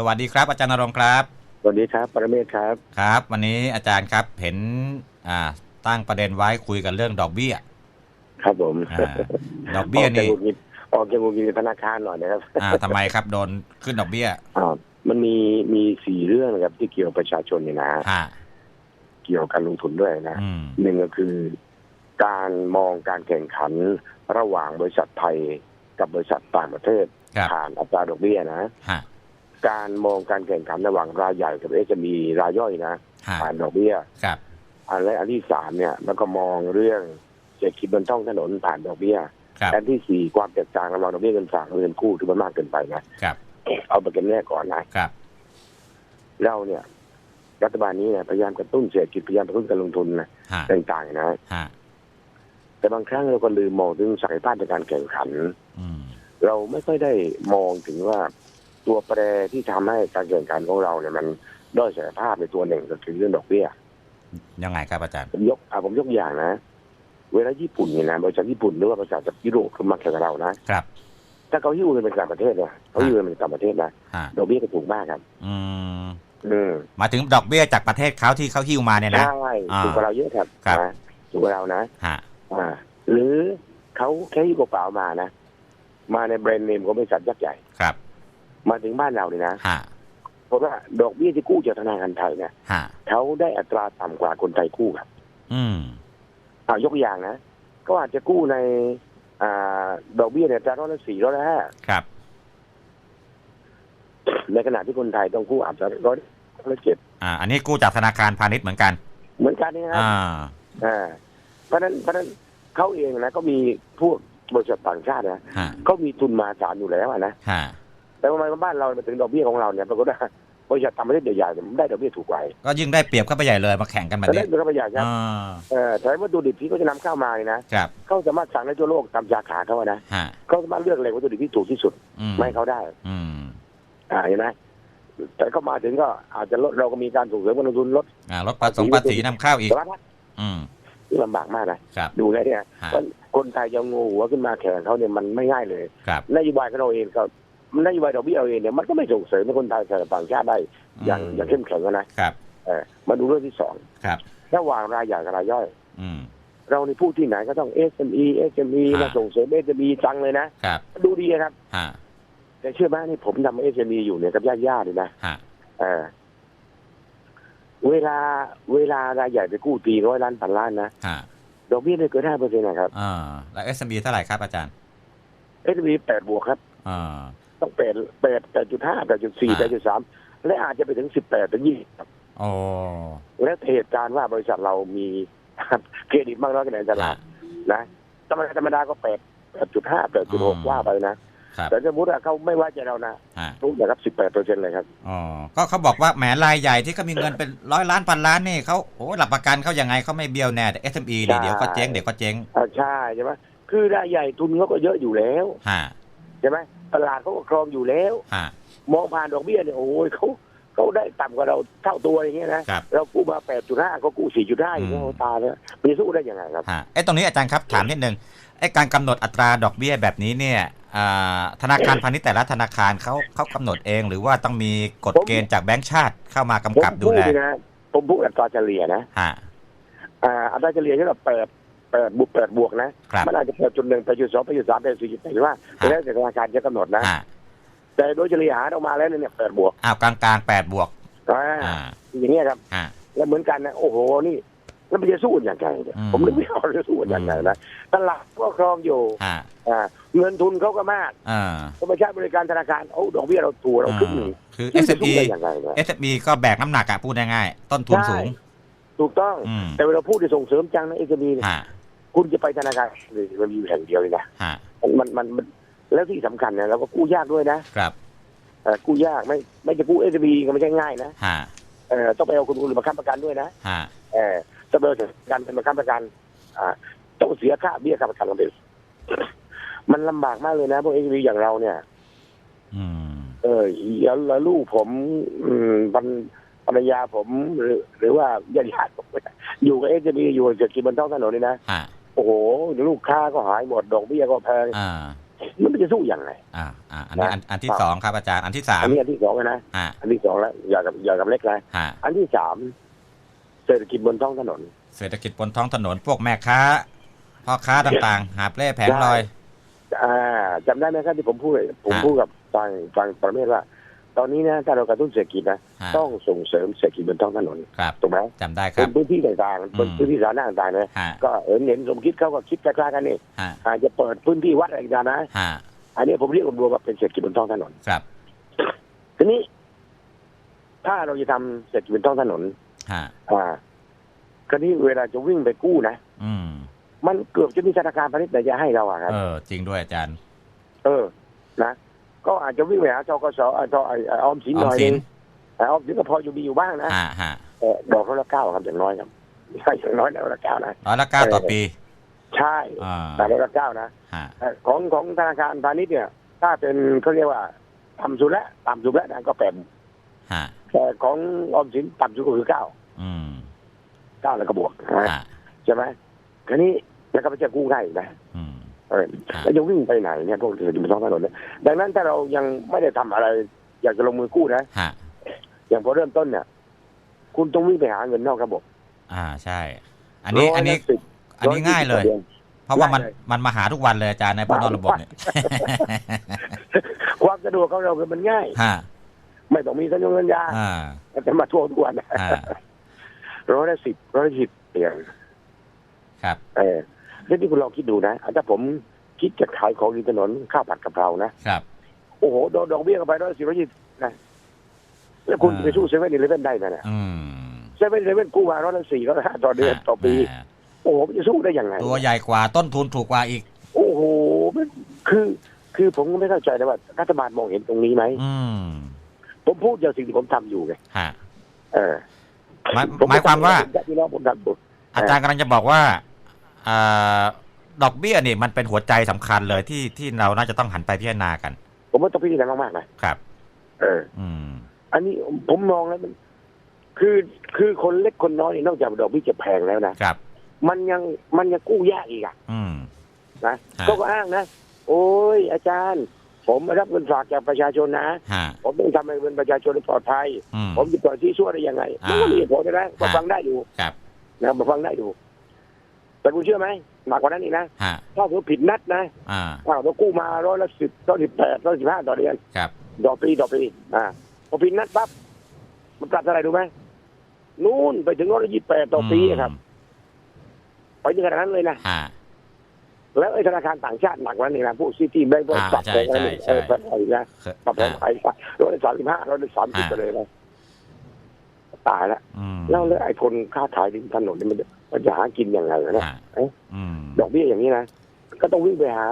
สวัสดีครับ อาจารย์นรงค์ครับ สวัสดีครับ ปรเมศครับ ครับ วันนี้อาจารย์ครับเห็นอ่าตั้งประเด็นไว้คุยกันเรื่องดอกเบี้ย ครับผมอ่าดอกเบี้ยออกจากนี่หงุดหงิดออกจากหงุดหงิดธนาคารหน่อยนะครับอ่าทำไมครับโดนขึ้นดอกเบี้ยอ่ามันมีมีสี่เรื่องนะครับที่เกี่ยวกับประชาชนเนี่ยนะฮะเกี่ยวกับการลงทุนด้วยนะอืมหนึ่งก็คือ การมองการแข่งขันระหว่างบริษัทไทยกับบริษัทต่างประเทศ ครับผ่านอัตราดอกเบี้ยนะ ฮะ การมองการแข่งขันระหว่างรายใหญ่กับเอจะมีรายย่อยนะฮะผ่านดอกเบี้ยครับอันและอันที่สามเนี่ยแล้วก็มองเรื่องเศรษฐกิจบนท้องถนนผ่านดอกเบี้ยครับอันที่สี่ความแตกต่างระหว่างดอกเบี้ยเงินฝากกับเงินกู้ที่มันมากเกินไปนะครับ เอาประเด็นแรกก่อนนะครับเราเนี่ย รัฐบาลนี้เนี่ยพยายามกระตุ้นเศรษฐกิจพยายามกระตุ้นการลงทุนนะฮะต่างๆนะฮะแต่บางครั้งเราก็ลืมมองถึงศักยภาพในการแข่งขันอืมเราไม่ค่อยได้มองถึงว่า ตัวแปรที่ทำให้การแข่งขันของเราเนี่ยมันด้อยศักยภาพในตัวหนึ่งก็คือเรื่องดอกเบี้ยยังไงครับอาจารย์ผมยกอ่าผมยกอย่างนะ เวลาญี่ปุ่นเนี่ยนะบริษัทญี่ปุ่นหรือว่าบริษัทจากยุโรปเขามาแข่งกับเรานะครับ ถ้าเขาหิ้วเงินเป็นต่างประเทศเนี่ยเขาหิ้วเงินเป็นต่างประเทศนะฮะดอกเบี้ยก็ถูกมากครับ อืมอืมหมายถึงดอกเบี้ยจากประเทศเขาที่เขาหิ้วมาเนี่ยนะใช่อ่าถูกกว่าเราเยอะครับครับนะถูกกว่าเรานะฮะอ่า หรือเขาแค่หิ้วกระเป๋ามานะ มาในแบรนด์เนมของบริษัทยักษ์ใหญ่ครับ มาถึงบ้านเราเนี่ยนะฮะเพราะว่าดอกเบี้ยที่กู้จากธนาคารไทยเนี่ยฮะเขาได้อัตราต่ำกว่าคนไทยกู้ครับ อืมอ่ายกตัวอย่างนะก็อาจจะกู้ในอ่าดอกเบี้ยเนี่ยจะร้อยละสี่ร้อยละห้าครับ ในขณะที่คนไทยต้องกู้อาจจะร้อยละเจ็ดอ่า อันนี้กู้จากธนาคารพาณิชย์เหมือนกัน เหมือนกันนี่นะครับอ่าอ่าเพราะฉะนั้นเพราะฉะนั้นเขาเองนะก็มีพวกบริษัทต่างชาตินะฮะเขามีทุนมหาศาลอยู่แล้วอะนะฮะ แต่ทำไมบ้านเรามาถึงดอกเบี้ยของเราเนี่ยปรากฏว่าบริษัทต่างประเทศใหญ่ๆเนี่ยมันได้ดอกเบี้ยถูกกว่าก็ยิ่งได้เปรียบเข้าไปใหญ่เลยมาแข่งกันแบบแต่ได้นี้ดอกเบี้ยใหญ่ครับอ่าเออแต่วัตถุดิบที่เขาจะนำเข้ามาเนี่ยนะครับเขาสามารถสั่งได้ทั่วโลกตามสาขาเขาอะนะฮะเขาสามารถเลือกแหล่งวัตถุดิบที่ถูกที่สุดอืมไม่ให้เขาได้ อืมอ่าเห็นไหมแต่เขามาถึงก็อาจจะลดเราก็มีการส่งเสริมการลงทุนลดอ่าลดภาษีภาษีนำเข้าอีกสารพัดอืมที่ลำบากมากนะครับดูแล้วเนี่ยฮะว่าคนไทยจะงูหัวขึ้นมาแข่งเขาเนี่ยมันไม่ง่ายเลยครับนโยบายของเราเองก็ นโยบายดอกเบี้ยเราเองเนี่ยมันก็ไม่ส่งเสริมให้คนไทยแข่งกับต่างชาติได้อย่างมอย่างเข้มแข็งนะครับเออมาดูเรื่องที่สองครับระหว่างรายใหญ่กับรายย่อย อืมเราในพูดที่ไหนก็ต้อง SME SME ฮะมาส่งเสริม SME จังเลยนะครับดูดีครับฮะแต่เชื่อไหมนี่ผมทำ SME อยู่เนี่ยกับญาติๆเลยนะฮะเออเวลาเวลารายใหญ่ไปกู้ตีร้อยล้านพันล้านนะฮะดอกเบี้ยไม่เกินห้าเปอร์เซ็นต์นะครับอ่าแล้ว SME เท่าไหร่ครับอาจารย์ SME แปดบวกครับอ่า ต้องแปดแปดแปดจุดห้าแปดจุดสี่แปดจุดสามและอาจจะไปถึงสิบแปดถึงยี่สิบโอ้และเหตุการณ์ว่าบริษัทเรามีเครดิตมากน้อยขนาดไหนตลาฮะดนะธรรมดาธรรมดาก็แปดแปดจุดห้าแปดจุดหกอืมว่าไปนะครับแต่สมมติว่าเขาไม่ไว้ใจเรานะฮะรู้นะครับสิบแปดเปอร์เซ็นต์เลยครับอ๋อก็เขาบอกว่าแหมรายใหญ่ที่เขามีเงินเป็นร้อยล้านพันล้านนี่เขาโอ้หลักประกันเขายังไงเขาไม่เบี้ยวแน่แต่ SME นี่ใช่เดี๋ยวก็เจ๊งเดี๋ยวก็เจ๊งอ่าใช่ใช่ไหมคือรายใหญ่ทุนเขาก็เยอะอยู่แล้วฮะใช่ไหม ตลาดเขาก็ครองอยู่แล้วฮะมองผ่านดอกเบี้ยเนี่ยโอ้ยเขาเขาได้ต่ำกว่าเราเท่าตัวอย่างเงี้ยนะครับเรากู้มาแปดจุดห้าเขากู้สี่จุดห้าอย่างเงี้ยอืมโอ้ตายแล้วมีสู้ได้ยังไงครับฮะไอ้ตรงนี้อาจารย์ครับถามนิดนึงไอ้การกำหนดอัตราดอกเบี้ยแบบนี้เนี่ยอ่าธนาคารพาณิชย์แต่ละธนาคารเขาเขากำหนดเอง หรือว่าต้องมีกฎผมเกณฑ์จากแบงก์ชาติเข้ามากำผมกับดูพูดแลเลยนะผมพูดอัตราเฉลี่ยนะฮะอ่าอัตราเฉลี่ยที่เราแปด แปดบวกแปดบวกนะ ครับมันอาจจะแปดจุดหนึ่งแปดจุดสองแปดจุดสามแปดสี่จุดแปดว่าฮะแล้วแต่ธนาคารจะกำหนดนะฮะแต่โดยเฉลี่ยหารออกมาแล้วเนี่ยแปดบวกอ้าวกลางกลางแปดบวก อ่าอ่าอย่างเงี้ยครับฮะแล้วเหมือนกันนะโอ้โหนี่แล้วมันจะสู้กันอย่างไรเนี่ยอืม ผมนึกไม่ออกจะสู้กันอย่างไรนะตลาดก็ครองอยู่ฮะอ่าเงินทุนเขาก็มากอ่าก็ไปใช้บริการธนาคารโอ้ดอกเบี้ยเราถูกเราขึ้นหนึ่งคือซึ่งจะสู้ SME ได้อย่างไรเนี่ย SME ก็แบกน้ำหนักอะพูดง่ายๆต้นทุนสูง ถูกต้อง อืมแต่เวลาพูดจะส่งเสริมจังนะเอจะมีเนี่ยฮะ คุณจะไปธนาคารหรือมันมีอยู่แห่งเดียวเลยนะฮะมันมันมันแล้วที่สำคัญเนี่ยเราก็กู้ยากด้วยนะครับเอ่อกู้ยากไม่ไม่จะกู้เอจะมีก็ไม่ใช่ง่ายนะฮะเออต้องไปเอาคนอื่นมาค้ำประกันด้วยนะฮะเออต้องไปเอาการเป็นมาค้ำประกัน อ่า ต้องเสียค่าเบี้ยค่าประกันลงไปมันลำบากมากเลยนะพวกเอจะมีอย่างเราเนี่ย อืม เออแล้วลูกผม อืมภรรภรรยาผมหรือ หรือว่าญาติญาติผมเนี่ยอยู่กับเอจะมีอยู่เศรษฐกิจบนท้องถนนนี่นะฮะ โอ้โหลูกค้าก็หายหมดดอกเบี้ยก็แพงอ่ามันไม่จะจะสู้ยังไง อ่า อ่า อันนี้อันอันที่สองครับอาจารย์ อันที่สามอันนี้อันที่สองนะอ่าอันที่สองแล้วอย่ากับอย่ากับเล็กนะฮะอันที่สามเศรษฐกิจบนท้องถนน เศรษฐกิจบนท้องถนน พวกแม่ค้าพ่อค้าต่างๆ หาบเล่แผงลอย อ่าจำได้ไหมครับที่ผมพูด ผมฮะพูดกับฟังฟังประเมศว่า ตอนนี้นะถ้าเรากระตุ้นเศรษฐกิจนะฮะต้องส่งเสริมเศรษฐกิจบนท้องถนนครับถูกไหมจำได้คเป็รันบพื้นที่ต่างๆเป็นอืมพื้นที่สาธารณะต่างๆนะฮะก็เห็นเห็นสมคิดเขาก็คิดคล้ายๆกันนี่ฮะอาจจะเปิดพื้นที่วัดอะไรกันนะฮะอันนี้ผมเรียกรวมๆว่าเป็นเศรษฐกิจบนท้องถนนครับ ทีนี้ ถ้าเราจะทำเศรษฐกิจบนท้องถนนฮะอ่าคราวนี้เวลาจะวิ่งไปกู้นะอืมมันเกือบจะมีธนาคารพาณิชย์ไหนจะให้เราอะครับเออจริงด้วยอาจารย์ เออ นะ ก็อาจจะวิ่งไปหาทกสอ่าทไอ้ไอ้ออมสินหน่อยออมสินึนงแต่ออมสินก็พออยู่มีอยู่บ้างนะฮะฮะเออดอกเขาละเก้าครับอย่างน้อยครับใช่อย่างน้อยดอกละเก้านะร้อยละเก้าต่อปีใช่อ่าแต่ดอกละเก้านะฮะแต่ของของธนาคารพาณิชย์เนี่ย ถ้าเป็นเขาเรียกว่าต่ำสุดแล้วต่ำสุดแล้วนะก็เป็นฮะแต่ของออมสินต่ำสุดก็คือเก้าอืมเก้าแล้วก็บวกนะฮะใช่ไหมคราวนี้แล้วก็ไปจะกู้ง่ายอีกนะอืมเออ แล้วจะวิ่งไปไหนเนี่ยพวกเธอจะมาท้องถนนเนี่ยดังนั้นถ้าเรายังไม่ได้ทำอะไร อยากจะลงมือกู้นะฮะอย่างพอเริ่มต้นเนี่ย คุณต้องวิ่งไปหาเงินนอกระบบ อ่าใช่ อันนี้อันนี้ร้ยละสิบอันนี้ง่ายเลยร้อสิบต่อดือนเพราะว่ามันง่ายเลยมันมาหาทุกวันเลยอาจารย์ในพวกนอกระบบเนี่ยความสะดวกของเราคือมันง่ายฮะไม่ต้องมีสัญญาสัญญาอ่าแต่มาทวงทุกวันฮะร้อยละสิบร้อยละสิบเตียงครับ เออ แล้วที่คุณลองคิดดูนะถ้าผมคิดจะขายของริมถนนข้าวผัดกะเพรานะครับ โอ้โหโดนดอกเบี้ยเข้าไปร้อยละสิบร้อยยี่สิบนะแล้วคุณอ่าไปสู้เซเว่นอีเลฟเว่นได้ไหมเนี่ยอืมเซเว่นอีเลฟเว่นกู้มาร้อยละสี่ร้อยละห้าต่อเดือนต่อปีแหมโอ้โหมันจะสู้ได้ยังไง ตัวใหญ่กว่าต้นทุนถูกกว่าอีก โอ้โหมันคือ คือผมก็ไม่เข้าใจนะว่ารัฐบาลมองเห็นตรงนี้ไหมอืมผมพูดอย่างสิ่งที่ผมทำอยู่ไงฮะเออหมายผหมายความว่าพี่น้องผมทำอยู่อาจารย์กำลังจะบอกว่าอ่า ดอกเบี้ยนี่มันเป็นหัวใจสำคัญเลยที่ที่เราน่าจะต้องหันไปพิจารณากัน ผมว่าต้องพิจารณามากๆนะครับ เออ อืม อันนี้ผมมองแล้วมัน คือคือคนเล็กคนน้อยนี่นอกจากดอกเบี้ยจะแพงแล้วนะครับ มันยังมันยังกู้ยากอีกอะอืมนะฮะก็อ้างนะโอ้ยอาจารย์ ผมรับเงินฝากจากประชาชนนะฮะผมต้องทำให้เงินประชาชนปลอดภัยอืมผมจะปล่อยที่ชั่วได้ยังไงอ่ามันก็มีเหตุผลนะมาฮะฟังได้อยู่ครับนะมาฟังได้อยู่ แต่คุณเชื่อไหมหนักกว่านั้นอีกนะฮะถ้าผมผิดนัดนะอ่าอ้าวเรากู้มาร้อยละสิบร้อยสิบแปดร้อยสิบห้าต่อเดือนครับต่อปีต่อปีอ่าพอผิดนัดปั๊บมันปรับเท่าไหร่ดูไหมนู่นไปถึงร้อยละยี่สิบแปดต่อปีอะครับ ไปถึงขนาดนั้นเลยนะฮะแล้วไอ้ธนาคารต่างชาติหนักกว่านั้นอีกนะพวกซิตี้แบงก์พวกอ่าปรับใช่แพงกว่านั้นอีกใช่เออใช่ปรับแพงอีกนะเคยปรับแพงอ่าไปร้อยละสามสิบห้าร้อยละสามสิบอ่าไปเลยนะ ตายแล้วอืมแล้วแล้วไอ้คนค้าขายริมถนนนี่มันมันจะหากินยังไงวะเนี่ยฮะเอ๊ะอืมดอกเบี้ยอย่างนี้นะก็ต้องวิ่งไปหา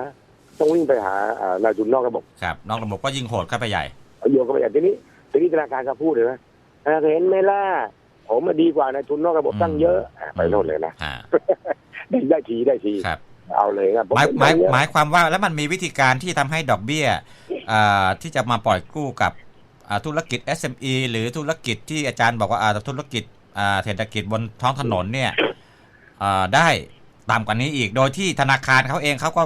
ต้องวิ่งไปหาอ่านายทุนนอกระบบครับนอกระบบก็ยิ่งโหดเข้าไปใหญ่เอาโยนเข้าไปอย่างทีนี้ทีนี้ธนาคารก็พูดเลยนะอ่าเห็นไหมล่ะผมมาดีกว่านายทุนนอกระบบตั้งเยอะอะไปโน่นเลยนะฮะได้ได้ทีได้ทีครับเอาเลยนะผมหมายหมายได้เยอะหมายความว่าแล้วมันมีวิธีการที่ทำให้ดอกเบี้ยอ่าที่จะมาปล่อยกู้กับอ่า ธุรกิจ SME หรือธุรกิจที่อาจารย์บอกว่าอ่าธุรกิจอ่าเศรษฐกิจบนท้องถนนเนี่ยอ่าได้ต่ำกว่านี้อีก โดยที่ธนาคารเขาเองเขาก็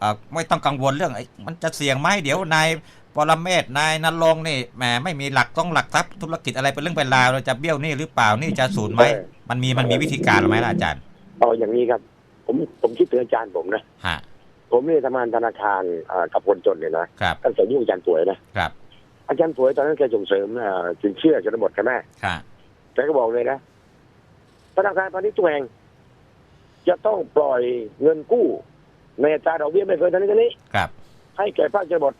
อ่าไม่ต้องกังวลเรื่องไอ้มันจะเสี่ยงไหมเดี๋ยวนายปรเมศนายนรงค์นี่แหมไม่มีหลักต้องหลักทรัพย์ธุรกิจอะไรเป็นเรื่องเป็นราวเราจะเบี้ยวหนี่หรือเปล่านี่จะศูนย์ไหมมันมีมันมีวิธีการหรือไหมล่ะอาจารย์เอาอย่างนี้ครับ ผมผมคิดถึงอาจารย์ผมนะฮะผมเนี่ยทำงานธนาคารอ่ากับคนจนเนี่ยนะครับตั้งแต่ยุ่งอาจารย์ป่วยนะครับ อาจารย์ป่วยตอนนั้นแกส่งเสริมอ่าสินเชื่อชนบทใช่ไหมค่ะแกก็บอกเลยนะธนาคารพาณิชย์ทุกแห่งจะต้องปล่อยเงินกู้ ในอัตราดอกเบี้ยไม่เกินเท่านี้เท่านี้ครับให้แก่ภาคชนบท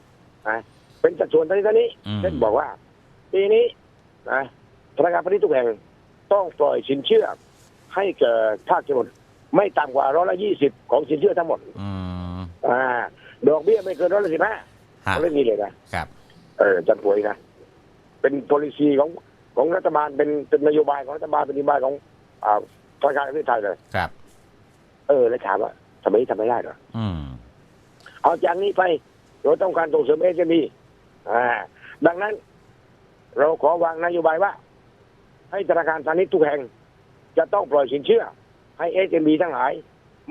นะเป็นสัดส่วนเท่านี้เท่านี้อืมเช่นบอกว่าปีนี้นะธนาคารพาณิชย์ทุกแห่งต้องปล่อยสินเชื่อ ให้แก่ภาคชนบทไม่ต่ำกว่าร้อยละยี่สิบของสินเชื่อทั้งหมดอืมอ่า ดอกเบี้ยไม่เกินร้อยละสิบห้าฮะเรื่องนี้เลยนะครับ เออจันป่วยนะเป็น policy ของของรัฐบาลเป็นเป็นนโยบายของรัฐบาลเป็นนโยบายของอ่าธนาคารแห่งประเทศไทยเลยครับ เออแล้วถามว่าทำไมทำไม่ได้เหรออืมเอาจากนี้ไปเราต้องการส่งเสริมเอเจนีอ่า ดังนั้น เราขอวางนโยบายว่า ให้ธนาคารพาณิชย์ทุกแห่ง จะต้องปล่อยสินเชื่อ ให้เอเจนีทั้งหลาย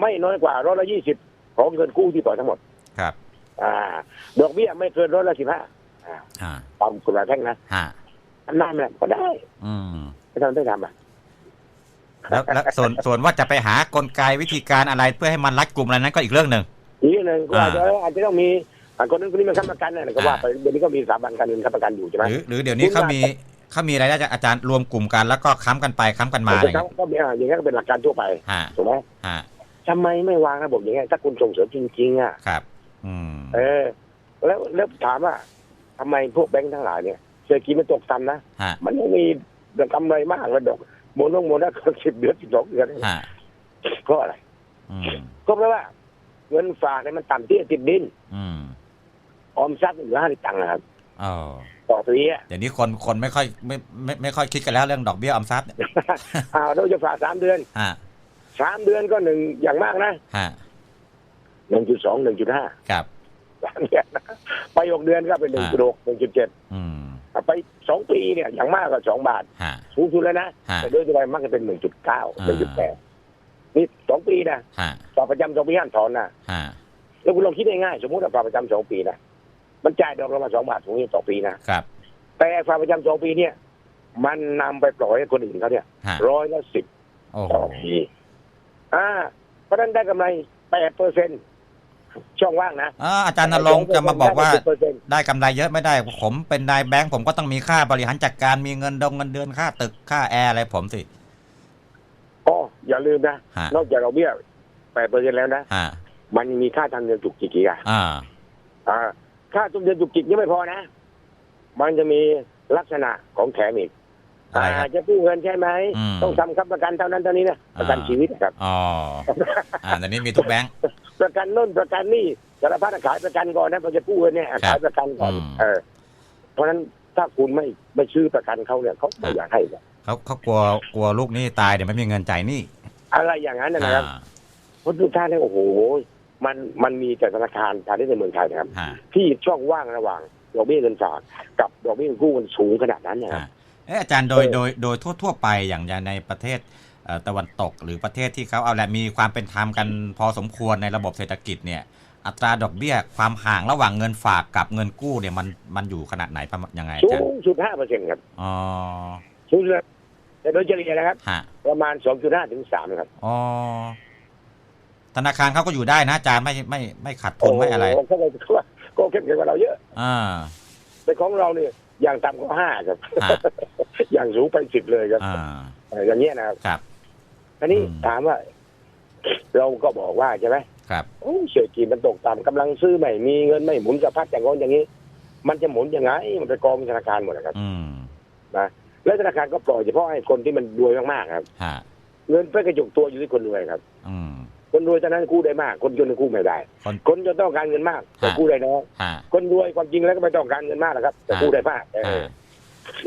ไม่น้อยกว่าร้อยละยี่สิบของเงินกู้ที่ปล่อยทั้งหมด ครับ อ่า ดอกเบี้ยไม่เกินร้อยละสิบห้าอ่า ตามกฎหมายแพ่งนะฮะอันนั้นเนี่ยก็ได้ อืมไม่ทำได้ทำอะแล้วแล้วส่วนส่วนว่าจะไปหากลไกวิธีการอะไรเพื่อให้มันรัดกลุ่มอะไรนั้นก็อีกเรื่องหนึ่งอีกหนึ่งก็อาจจะอ่าอาจจะต้องมีอ่าคนนั้นคนนี้มันค้ำประกันนะก็ว่าไปเดี๋ยวนี้ก็มีสถาบันการเงินค้ำประกันอยู่ใช่ไหมหรือหรือเดี๋ยวนี้เขามีเขามีอะไรได้จากอาจารย์รวมกลุ่มกันแล้วก็ค้ำกันไปค้ำกันมาอะไรอย่างเขาเงี้ยก็มีอ่าอย่างนี้ยก็เป็นหลักการทั่วไปฮะถูกไหมฮะทำไมไม่วางระบบอย่างเงี้ยถ้าคุณส่งเสริมจริงๆอะครับ อืมเออ แล้วแล้วถามว่า ทำไมพวกแบงค์ทั้งหลายเนี่ยเศรษฐกิจมันตกต่ำนะ ฮะมันไม่มีกำไรมากแล้วดอกโมนงโมนะสิบเดือนสิบสองเดือนฮะเพราะอะไร อืมก็เพราะว่าเงินฝากเนี่ยมันต่ำเตี้ยติดดินอืมออมทรัพย์เหลือห้าสิบตังค์นะครับอ๋อต่อปีอะ เดี๋ยวนี้คนคนไม่ค่อยไม่ไม่ไม่ค่อยคิดกันแล้วเรื่องดอกเบี้ยออมทรัพย์เนี่ยอ้าวเราจะฝากสามเดือนฮะสามเดือนก็หนึ่งอย่างมากนะฮะหนึ่งจุดสองหนึ่งจุดห้าครับ สามเดือนนะไปหกเดือนก็เป็นหนึ่งจุดหกหนึ่งจุดเจ็ดอืมไปสองปีเนี่ยอย่างมากก็สองบาท ฮะ สูงสุดแล้วนะ ฮะ แต่โดยทั่วไปมักจะเป็นหนึ่งจุดเก้าหนึ่งจุดแปอ่าดนี่สองปีนะฮะฝากประจำสองปีห้ามถอนนะฮะแล้วคุณลองคิดง่ายๆสมมติว่าฝากประจำสองปีนะมันจ่ายดอกเรามาสองบาทตรงนี้ต่อปีนะครับ แต่ฝากประจำสองปีเนี่ย มันนำไปปล่อยให้คนอื่นเขาเนี่ยฮะ ร้อยละสิบโอ้โหต่อปีอ่าเพราะฉะนั้นได้กำไรแปดเปอร์เซ็น ช่องว่างนะอ่าอาจารย์นรงค์จะมาบอกว่าได้10%ได้กำไรเยอะไม่ได้ ผมเป็นนายแบงค์ผมก็ต้องมีค่าบริหารจัดการมีเงินดงเงินเดือนค่าตึกค่าแอร์อะไรผมสิ อ๋ออย่าลืมนะ ฮะ นอกจากเราเบี้ยแปดเปอร์เซ็นแล้วนะฮะมันยังมีค่าทางเดินจุกจิกอีกอะอ่า อ่า ค่าทางเดินจุกจิกยังไม่พอนะ มันจะมีลักษณะของแถมอีก อะไรครับาจะกู้เงินใช่ไหมอืมต้องทำค้ำประกันเท่านั้นเท่านี้นะประกันอ่าชีวิตนะครับอ๋ออ่าเดี๋ยวนี้มีทุกแบงค์ประกันโน่นประกันนี่สารพัดขายประกันก่อนนะพอจะกู้เงินเนี่ยครับขายประกันก่อนอืมเออเพราะฉะนั้นถ้าคุณไม่ไม่ซื้อประกันเขาเนี่ยเขาไม่อยากให้หรอกเขาเขากลัวกลัวลูกหนี้ตายเดี๋ยวไม่มีเงินจ่ายหนี้อะไรอย่างนั้นนะนะครับอ่าเพราะทุกท่านเนี่ยโอ้โห มันมันมีแต่ธนาคารพาณิชย์ในเมืองไทยนะครับฮะที่ช่องว่างระหว่างดอกเบี้ยเงินฝากกับดอกเบี้ยเงินกู้มันสูงขนาดนั้นนะครับฮะ เอออาจารย์โดยเออโดยโดยทั่ว ๆ ไปอย่างอย่างในประเทศเอ่อตะวันตกหรือประเทศที่เขาเอาแหละมีความเป็นธรรมกันพอสมควรในระบบเศรษฐกิจเนี่ยอัตราดอกเบี้ยความห่างระหว่างเงินฝากกับเงินกู้เนี่ยมันมันอยู่ขนาดไหนประมาณยังไงอาสูจารย์งสุดห้าเปอร์เซ็นต์ครับอ๋อสูงสุดแต่โดยเฉลี่ยนะครับฮะประมาณสองจุดห้าถึงสามครับอ๋อธนาคารเขาก็อยู่ได้นะอาจารย์ไม่ไม่ไม่ขาดทุนไม่อะไรโเขาเลยว่าก็เข้มแข็งกว่าเราเยอะ อ่าแต่ของเราเนี่ย อย่างต่ำก็ห้าครับฮะอย่างสูงไปสิบเลยครับอ่าเอออย่างเงี้ยนะครับครับ อันนี้อืม ถามว่า เราก็บอกว่าใช่ไหมครับโอ้เศรษฐกิจมันตกต่ำกำลังซื้อไม่มีเงินไม่หมุนสะพัดอย่างโน้นอย่างนี้ มันจะหมุนยังไง มันไปกองธนาคารหมดนะครับ อืมแล้วธนาคารก็ปล่อยเฉพาะให้คนที่มันรวยมากๆครับ ฮะเงินไปกระจุกตัวอยู่ที่คนรวยครับ อืม คนรวยเท่านั้นกู้ได้มาก คนจนกู้ไม่ได้ คนคนจนต้องการเงินมากแต่ฮะกู้ได้น้อยฮะ คนรวยความจริงแล้วก็ไม่ต้องการเงินมากนะครับ แต่ฮะกู้ได้มากเอฮะอ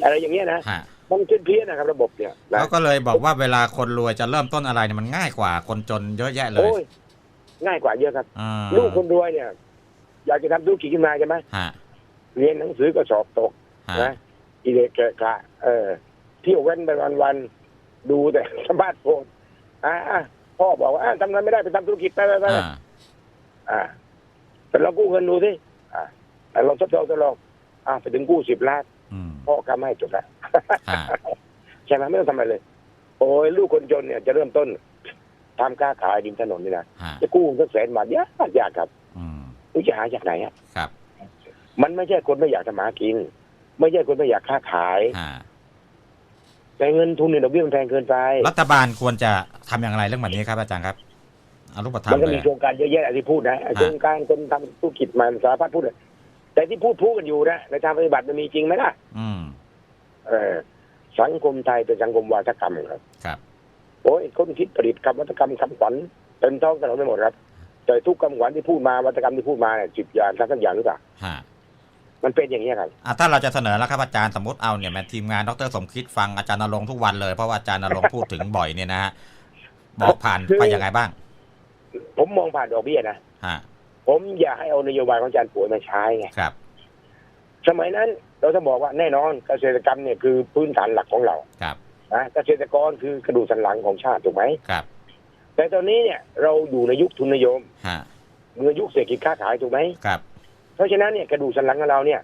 อะไรอย่างเงี้ยนะฮะ มันเพี้ยนเพี้ยนๆนะครับระบบเนี่ยนะเขาก็เลยบอกว่าเวลาคนรวยจะเริ่มต้นอะไรเนี่ยมันง่ายกว่าคนจนเยอะแยะเลยโอ้ยง่ายกว่าเยอะครับ อ่าลูกคนรวยเนี่ย อยากจะทำธุรกิจขึ้นมาใช่ไหมฮะเรียนหนังสือก็สอบตกฮะนะอีเด็กเกะกะเออเที่ยวเว้นไปวันๆดูแต่สมาร์ทโฟนอ่าอะ พ่อบอกว่าอะทำงานไม่ได้ไปทำธุรกิจไปไปไปอ่าอ่าแต่เรากู้เงินดูสิอ่าแต่เราทดลองทดลองอ่าไปถึงกู้สิบล้านอืมพ่อกำให้จบแล้วฮะใช่ไหมไม่ต้องทำอะไรเลย โอ้ยลูกคนจนเนี่ยจะเริ่มต้นทำค้าขายริมถนนนี่นะฮะจะกู้สักแสนบาทยากยากครับอืมรู้จะหาจากไหนอะครับมันไม่ใช่คนไม่อยากทำมาหากิน ไม่ใช่คนไม่อยากค้าขาย ฮะ แต่เงินทุนเนี่ยดอกเบี้ยมันแพงเกินไป รัฐบาลควรจะทำอย่างไรเรื่องแบบนี้ครับอาจารย์ครับเอารูปธรรมัมนก็เลมีย โครงการเยอะแยะที่พูดนะไอ้โครงการคนทำธุรกิจมันสารพัดพูดเลยแต่ที่พูดพูดกันอยู่นะในทางปฏิบัติมันมีจริงไหมล่ะอืม เออ สังคมไทยเป็นสังคมวาทกรรมครับครับ โอ้ยคนคิดผลิตคำวัฒกรรมคำขวัญเต็มท้องถนนไปหมดครับ แต่ทุกคำขวัญที่พูดมาวัฒกรรมที่พูดมาเนี่ยจิบอย่างทั้งอย่างหรือเปล่า ฮะ มันเป็นอย่างนี้ยครับอะถ้าเราจะเสนอแล้วครับอาจารย์สมมติเอาเนี่ยแม่ทีมงานดรสมคิดฟังอาจารย์นรงค์ทุกวันเลยเพราะว่าอาจารย์นรงค์พูดถึงบ่อยเนี่ยนะฮะบอกผ่านไปยังไงบ้าง ผมมองผ่านดอกเบี้ยนะฮะผมอยากให้เอานโยบายของอาจารย์ป่วยมาใช้ไงครับ สมัยนั้นเราต้องบอกว่าแน่นอนเกษตรกรรมเนี่ยคือพื้นฐานหลักของเราครับนะเกษตรกรคือกระดูกสันหลังของชาติถูกไหมครับ แต่ตอนนี้เนี่ยเราอยู่ในยุคทุนนิยมฮะเมื่อยุคเศรษฐกิจค้าขายถูกไหมครับ เพราะฉะนั้นเนี่ยกระดูกสันหลังของเราเนี่ย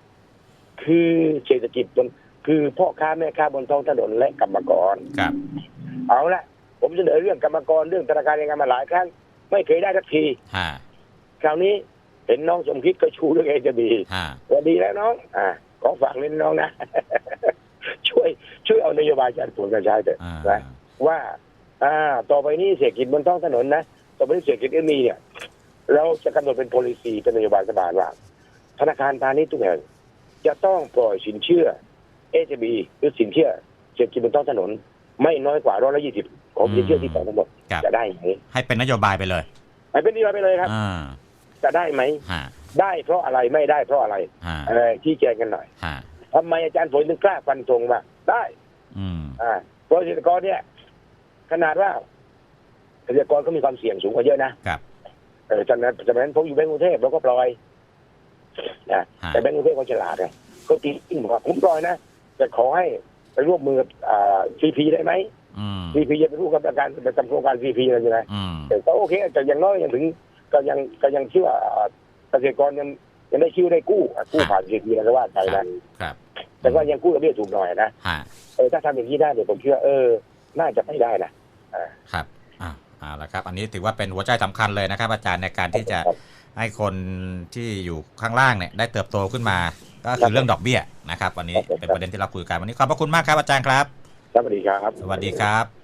คือเศรษฐกิจบนคือพ่อค้าแม่ค้าบนท้องถนนและกรรมกรครับ เอาละผมเสนอเรื่องกรรมกรเรื่องธนาคารแรงงานมาหลายครั้ง ไม่เคยได้สักทีฮะคราวนี้เห็นน้องสมคิดก็ชูเรื่องเอจะบีฮะสวัสดีแล้วน้อง อ่าขอฝากเล่นน้องนะ ช่วย ช่วยเอานโยบายจากผลการใช้เถอะอ่านะว่า อ่า ต่อไปนี้เศรษฐกิจบนท้องถนนนะต่อไปนี้เศรษฐกิจเอ็มีเนี่ย เราจะกำหนดเป็น policy เป็นนโยบายรัฐบาลว่า ธนาคารพาณิชย์ทุกแห่งจะต้องปล่อยสินเชื่อเอจบีหรือสินเชื่อเศรษฐกิจบนท้องถนน ไม่น้อยกว่าร้อยละยี่สิบของสินเชื่อที่ปล่อยทั้งหมดครับจะได้ไหมให้เป็นนโยบายไปเลยไปเป็นนโยบายไปเลยครับอ่าจะได้ไหมฮะได้เพราะอะไรไม่ได้เพราะอะไรฮะเออชี้แจงกันหน่อยฮะทำไมอาจารย์ฝนถึงกล้าฟันธงว่าได้อืมอ่าเพราะเกษตรกรเนี่ย ขนาดว่าเกษตรกรก็มีความเสี่ยงสูงกว่าเยอะนะ ครับเออจากนั้นจากนั้นผมอยู่แบงก์กรุงเทพเราก็ปล่อย นะฮะแต่แบงก์กรุงเทพเขาฉลาดไงเขาตีอินบอกว่าผมปล่อยนะแต่ขอให้ไปร่วมมือกับอ่าซีพีได้ไหมอืมซีพีจะเป็นผู้กำกับการประจำโครงการซีพีอะไรอย่างเงี้ยอืมแต่ก็โอเคแต่อย่างน้อยยังถึงก็ยังก็ยังเชื่ออ่าเกษตรกรยังยังได้ชื่อได้กู้อะกู้ผ่านซีพีอะไรก็ว่าไปนะครับ แต่ก็ยังกู้ดอกเบี้ยถูกหน่อยนะฮะเออถ้าทำอย่างนี้ได้เดี๋ยวผมเชื่อเออ น่าจะไปได้นะครับอ่าเอาละครับ อันนี้ถือว่าเป็นหัวใจสำคัญเลยนะครับ อาจารย์ในการที่จะครับ ให้คนที่อยู่ข้างล่างเนี่ยได้เติบโตขึ้นมา ก็คือเรื่องดอกเบี้ยนะครับ วันนี้ครับผมเป็นประเด็นที่เราคุยกันวันนี้ขอบพระคุณมากครับอาจารย์ครับ สวัสดีครับ สวัสดีครับ